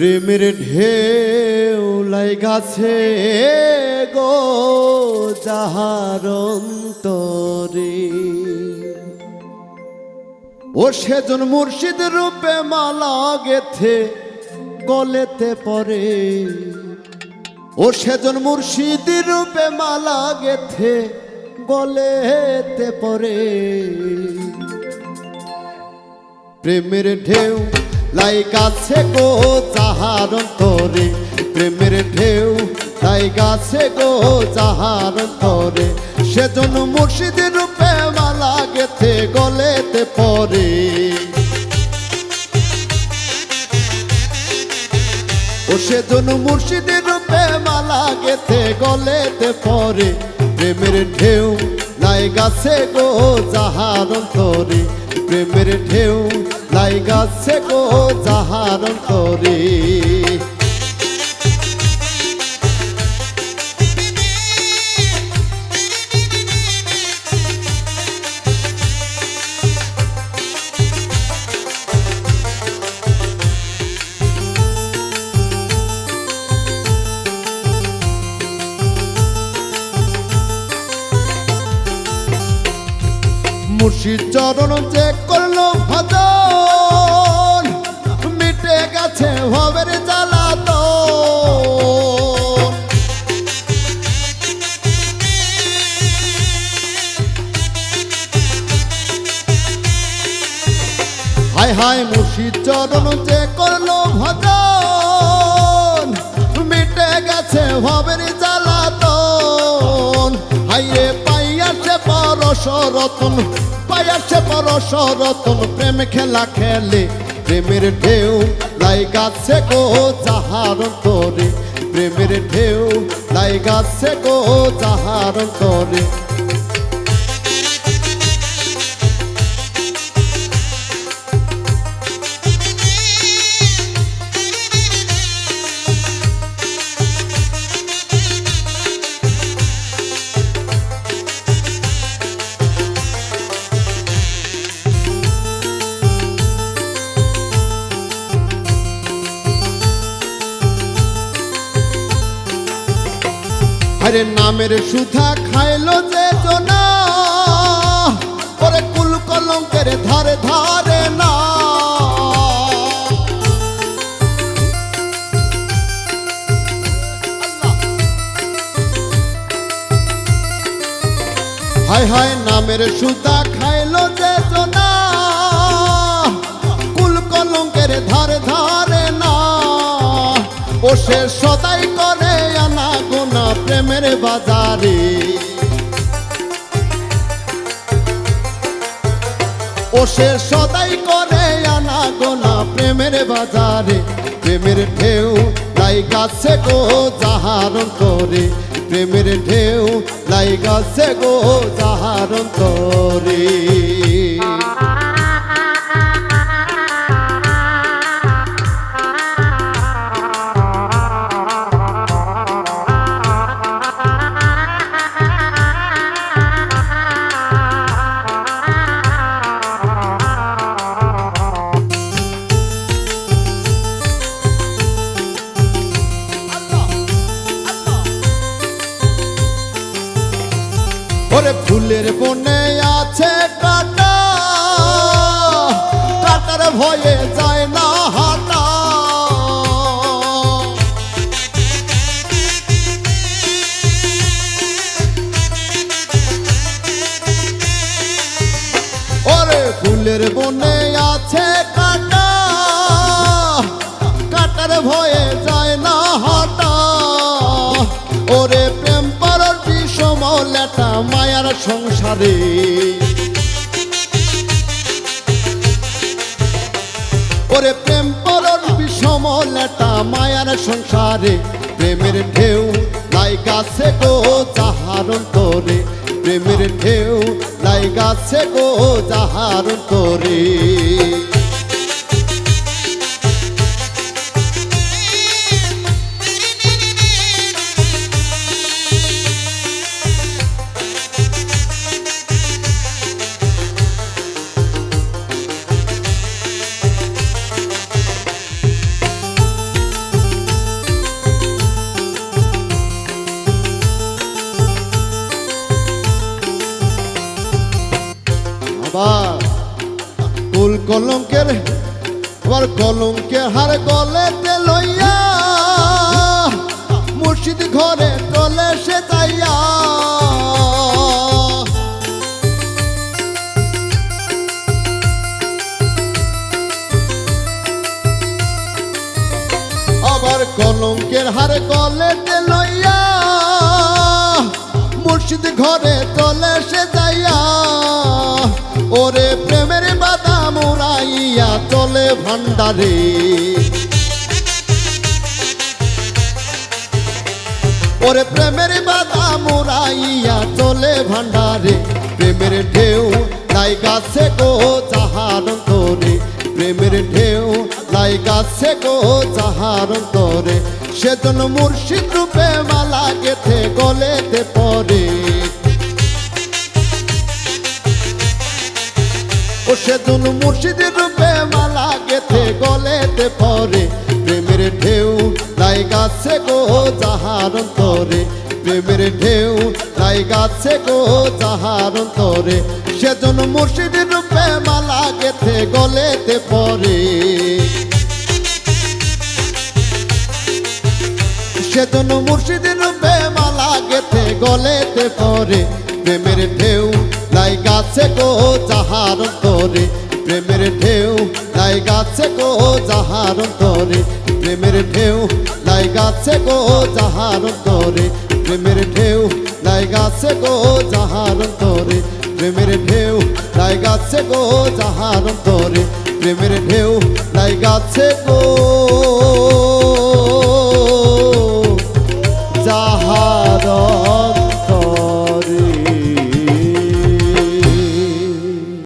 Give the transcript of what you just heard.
প্রেমের ঢেউ লাই গাছে গো যাহার অন্তরে। ও সেজন মুর্শিদ রূপে মালা গেথে গলেতে পরে। ও সেজন মুর্শিদ রূপে মালা গেথে গলেতে পরে। প্রেমের ঢেউ লাই গাছে গো যাহার অন্তরে, প্রেমের ঢেউ। লাই গাছে গো যাহার অন্তরে সেজন মুর্শিদ রূপে মালা গেথে, গলেতে পরে। ও সেজন মুর্শিদের রূপে মালা গেথে, গলেতে পরে। প্রেমের ঢেউ লাই গাছে গো যাহার অন্তরে, প্রেমের ঢেউ। লাই গাছে গো যাহার অন্তরে। মুর্শিদ চরণ যে করল ভজন হায় মুর্শিদ চরণ যে করল ভজন, মিটে গেছে ভবের জ্বালাতন। হাইরে পাইয়াছে পরশ রতন, পাইয়াছে পরশ রতন, প্রেম খেলা খেলে প্রেমের ঢেউ লাই গাছে গো যাহার তোরে প্রেমের ঢেউ লাই গাছে গো যাহার তোরে আরে নামের সুধা খাইলো যে জনা। ওরে কুল কলঙ্কের ধারে ধারে না। হায় হায় নামের সুতা খাইলো যে জনা। কুল কলঙ্কের ধারে ধারে না। ও সে সদাই বাজারে। ও সে সদাই করে আনা গোনা প্রেমের বাজারে। প্রেমের ঢেউ লাই গাছে গো জাহারণ করে প্রেমের ঢেউ লাই গাছে গো জাহারণ করে ওরে ফুলের বনে আছে কাটার ভয়ে যায় না হাটা। ওরে ফুলের বনে আছে কাটা কাটার ভয়ে যায় সংসারে ওরে প্রেম পরর বিষম লেটা, মায়ার সংসারে প্রেমের ঢেউ লাই গাছে গো যাহার তোরে প্রেমের ঢেউ লাই গাছে গো বা কলঙ্কের, আবার কলঙ্কের হার গলেতে লইয়া মুর্শিদ ঘরে তলে সে তাইয়া আবার কলঙ্কের হার গলেতে লইয়া মুর্শিদ ঘরে চলে সে ওরে প্রেমের বাদাম উড়াইয়া চলে ভান্ডারে। ওরে প্রেমের বাদাম উড়াইয়া চলে ভান্ডারে। প্রেমের ঢেউ লাই গাছে গো যাহার তোরে প্রেমের ঢেউ লাই গাছে গো যাহার তোরে সেজন্য মুর্শিদ রূপে মালা গেথে গলেতে পরে। ও সেদিন মুর্শিদের রূপে মালা গেথে গলেতে পরে। প্রেমের ঢেউ লাই গাছে গো যাহার অন্তরে। প্রেমের ঢেউ লাই গাছে গো যাহার অন্তরে। সেজন মুর্শিদের রূপে মালা গেথে গলেতে পরে। সেজন্য মুর্শিদের রূপে মালা গেথে গলেতে পরে। প্রেমের ঢেউ লাই গাছে গো যাহার অন্তরে প্রেমের ঢেউ লাই গাছে গো যাহার অন্তরে। প্রেমের ঢেউ লাই গাছে গো যাহার অন্তরে। প্রেমের ঢেউ লাই গাছে গো যাহার অন্তরে। প্রেমের ঢেউ লাই গাছে গো যাহার অন্তরে। প্রেমের ঢেউ লাই গাছে গো।